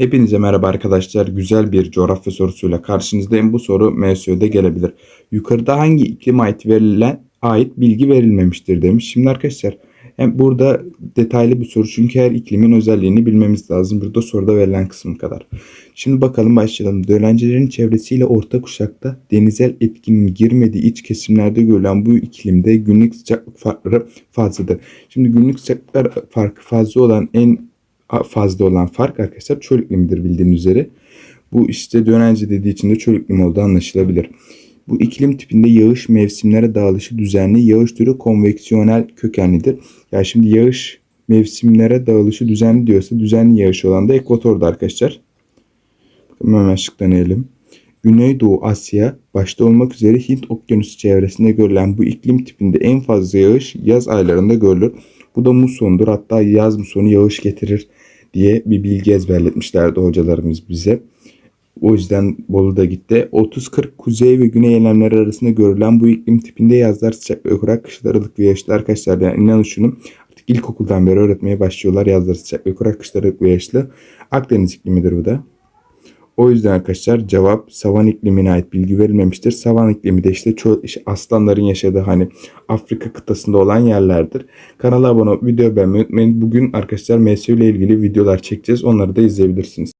Hepinize merhaba arkadaşlar. Güzel bir coğrafya sorusuyla karşınızdayım. Bu soru MSÖ'de gelebilir. Yukarıda hangi iklime ait verilen ait bilgi verilmemiştir demiş. Şimdi arkadaşlar hem burada detaylı bir soru çünkü her iklimin özelliğini bilmemiz lazım. Burada soruda verilen kısım kadar. Şimdi bakalım başlayalım. Dönencelerin çevresiyle orta kuşakta denizel etkinin girmediği iç kesimlerde görülen bu iklimde günlük sıcaklık farkları fazladır. Şimdi günlük sıcaklıklar farkı fazla olan en fazla olan fark arkadaşlar çöl iklimidir bildiğiniz üzere. Bu işte dönence dediği için de çöl iklimi olduğu anlaşılabilir. Bu iklim tipinde yağış mevsimlere dağılışı düzenli, yağış türü konveksiyonel kökenlidir. Yani şimdi yağış mevsimlere dağılışı düzenli diyorsa düzenli yağış olan da ekvatorda arkadaşlar. Bakın hemen şıklanayalım. Güneydoğu Asya başta olmak üzere Hint Okyanusu çevresinde görülen bu iklim tipinde en fazla yağış yaz aylarında görülür. Bu da musondur hatta yaz musonu yağış getirir diye bir bilgi ezberletmişlerdi hocalarımız bize. O yüzden Bolu'da gitti. 30-40 kuzey ve güney enlemleri arasında görülen bu iklim tipinde yazlar sıcak ve kurak, kışlar ılık ve yağışlı arkadaşlar. Yani inanın şunu artık ilkokuldan beri öğretmeye başlıyorlar. Yazlar sıcak ve kurak, kışlar ılık ve yağışlı. Akdeniz iklimidir bu da. O yüzden arkadaşlar cevap savan iklimine ait bilgi verilmemiştir. Savan iklimi de işte, çöl, işte aslanların yaşadığı hani Afrika kıtasında olan yerlerdir. Kanala abone olup video beğenmeyi unutmayın. Bugün arkadaşlar MSU ile ilgili videolar çekeceğiz. Onları da izleyebilirsiniz.